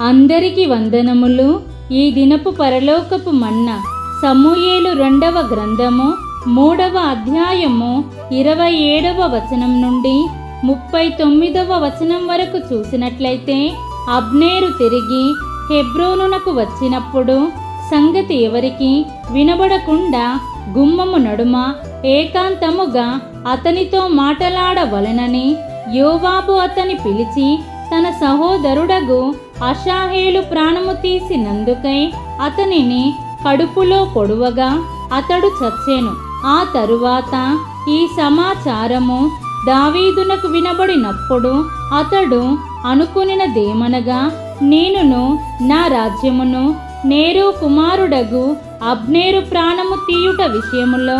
అందరికీ వందనములు. ఈ దినపు పరలోకపు మన్న సమూయేలు రెండవ గ్రంథము మూడవ అధ్యాయము ఇరవై ఏడవ వచనం నుండి ముప్పై తొమ్మిదవ వచనం వరకు చూసినట్లయితే అబ్నేరు తిరిగి హెబ్రోనునకు వచ్చినప్పుడు సంగతి ఎవరికి వినబడకుండా గుమ్మము నడుమ ఏకాంతముగా అతనితో మాటలాడవలనని యోవాబు అతని పిలిచి తన సహోదరుడగు అషాహేలు ప్రాణము తీసినందుకై అతనిని కడుపులో పొడువగా అతడు చచ్చెను. ఆ తరువాత ఈ సమాచారము దావీదునకు వినబడినప్పుడు అతడు అనుకునినదేమనగా నేనును నా రాజ్యమును నేరు కుమారుడగు అబ్నేరు ప్రాణము తీయుట విషయములో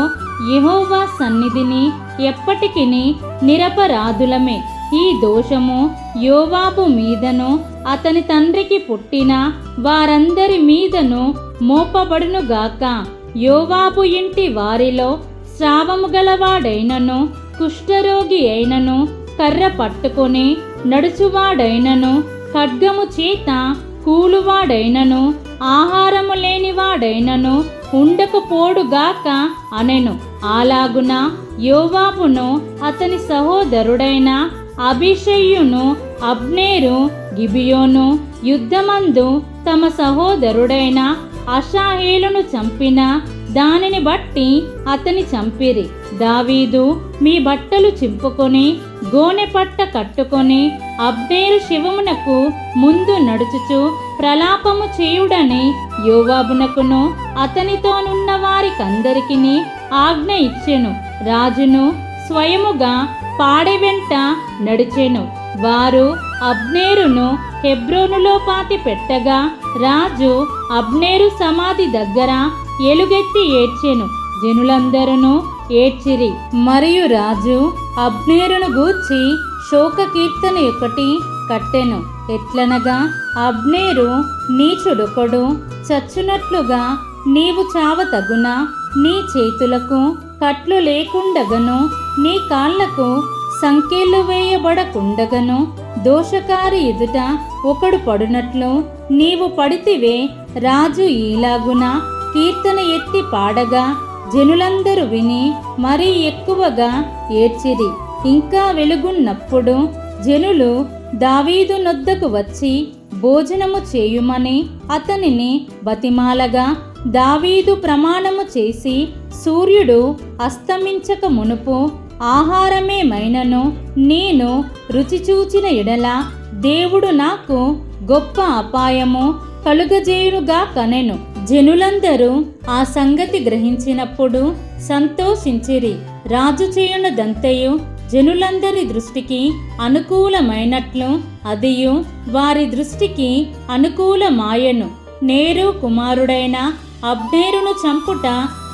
యహోవా సన్నిధిని ఎప్పటికిని నిరపరాధులమే. ఈ దోషము యోవాబు మీదను అతని తండ్రికి పుట్టిన వారందరి మీదను మోపబడునుగాక. యోవాబు ఇంటి వారిలో స్రావము గలవాడైనను కుష్ఠరోగి అయినను కర్ర పట్టుకొని నడుచువాడైనను ఖడ్గము చేత కూలువాడైనను ఆహారము లేనివాడైనను ఉండకపోడుగాక అనెను. అలాగున యోవాబును అతని సహోదరుడైన అభిషయ్యును అబ్నేరు గిబియోను యుద్ధమందు తమ సహోదరుడైన అషాహేలును చంపిన దానిని బట్టి అతని చంపిరి. దావీదు మీ బట్టలు చింపుకొని గోనె పట్ట కట్టుకొని అబ్నేరు శివమునకు ముందు నడుచుచు ప్రలాపము చేయుడని యోవాబునకును అతనితోనున్న వారికందరికిని ఆజ్ఞ ఇచ్చెను. రాజును స్వయముగా పాడె వెంట నడిచెను. వారు అబ్నేరును హెబ్రోనులో పాతి పెట్టగా రాజు అబ్నేరు సమాధి దగ్గర ఎలుగెత్తి ఏడ్చెను. జనులందరూ ఏడ్చిరి. మరియు రాజు అబ్నేరును గూర్చి శోక కీర్తన ఒకటి కట్టెను. ఎట్లనగా అబ్నేరు నీచుడొకడు చచ్చునట్లుగా నీవు చావతగునా నీ చేతులకు కట్లు లేకుండగను నీ కాళ్ళకు సంకేలు వేయబడకుండగను. దోషకారి ఎదుట ఒకడు పడునట్లు నీవు పడితివే రాజు ఈలాగున? కీర్తన ఎత్తి పాడగా జనులందరూ విని మరీ ఎక్కువగా ఏడ్చిరి. ఇంకా వెలుగున్నప్పుడు జనులు దావీదు నొద్దకు వచ్చి భోజనము చేయుమని అతనిని బతిమాలగా దావీదు ప్రమాణము చేసి సూర్యుడు అస్తమించక మునుపు ఆహారమే మైనను నేను రుచి చూచిన ఎడల దేవుడు నాకు గొప్ప అపాయము కలుగజేయునుగా కనెను. జనులందరూ ఆ సంగతి గ్రహించినప్పుడు సంతోషించిరి. రాజు చేయునదంతయు జనులందరి దృష్టికి అనుకూలమైనట్లు అదియు వారి దృష్టికి అనుకూలమాయను. నేరు కుమారుడైన అబ్నేరును చంపుట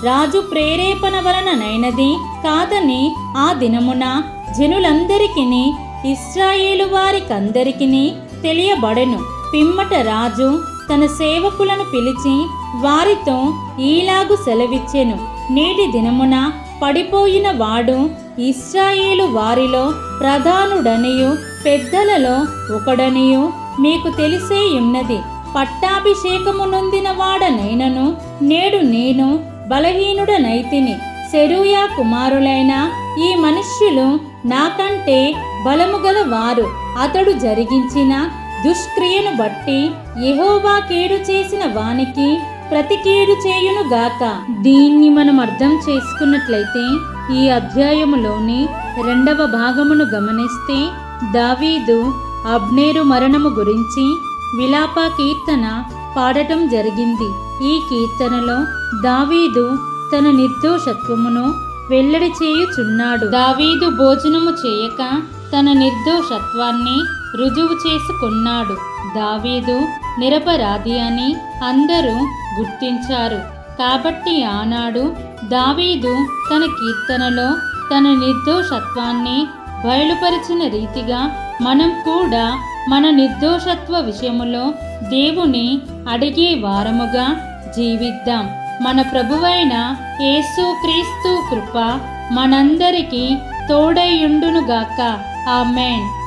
రాజు ప్రేరేపణ వలననైనది కాదని ఆ దినమున జనులందరికీ ఇస్రాయేలు వారికందరికీ తెలియబడెను. పిమ్మట రాజు తన సేవకులను పిలిచి వారితో ఈలాగు సెలవిచ్చెను. నేటి దినమున పడిపోయిన వాడు ఇస్రాయేలు వారిలో ప్రధానుడనియు పెద్దలలో ఒకడనియు మీకు తెలిసేయున్నది ఉన్నది. నొందిన వాడనైనను నేడు నేను బలహీనుడనైతిని. సెరూయా కుమారులైన ఈ మనుష్యులు నాకంటే బలము గల వారు అతడు జరిగించిన దుష్క్రియను బట్టి యహోవా కీడు చేసిన వానికి ప్రతి కీడు చేయునుగాక దీన్ని మనం అర్థం చేసుకున్నట్లయితే ఈ అధ్యాయములోని రెండవ భాగమును గమనిస్తే దావీదు అబ్నేరు మరణము గురించి విలాప కీర్తన పాడటం జరిగింది. ఈ కీర్తనలో దావీదు తన నిర్దోషత్వమును వెల్లడి చేయుచున్నాడు. దావీదు భోజనము చేయక తన నిర్దోషత్వాన్ని రుజువు చేసుకున్నాడు. దావీదు నిరపరాధి అని అందరూ గుర్తించారు. కాబట్టి ఆనాడు దావీదు తన కీర్తనలో తన నిర్దోషత్వాన్ని బయలుపరిచిన రీతిగా మనం కూడా మన నిర్దోషత్వ విషయములో దేవుని అడిగే వారముగా జీవిద్దాం. మన ప్రభువైన యేసుక్రీస్తు కృప మనందరికీ తోడైయుండునుగాక. ఆమెన్.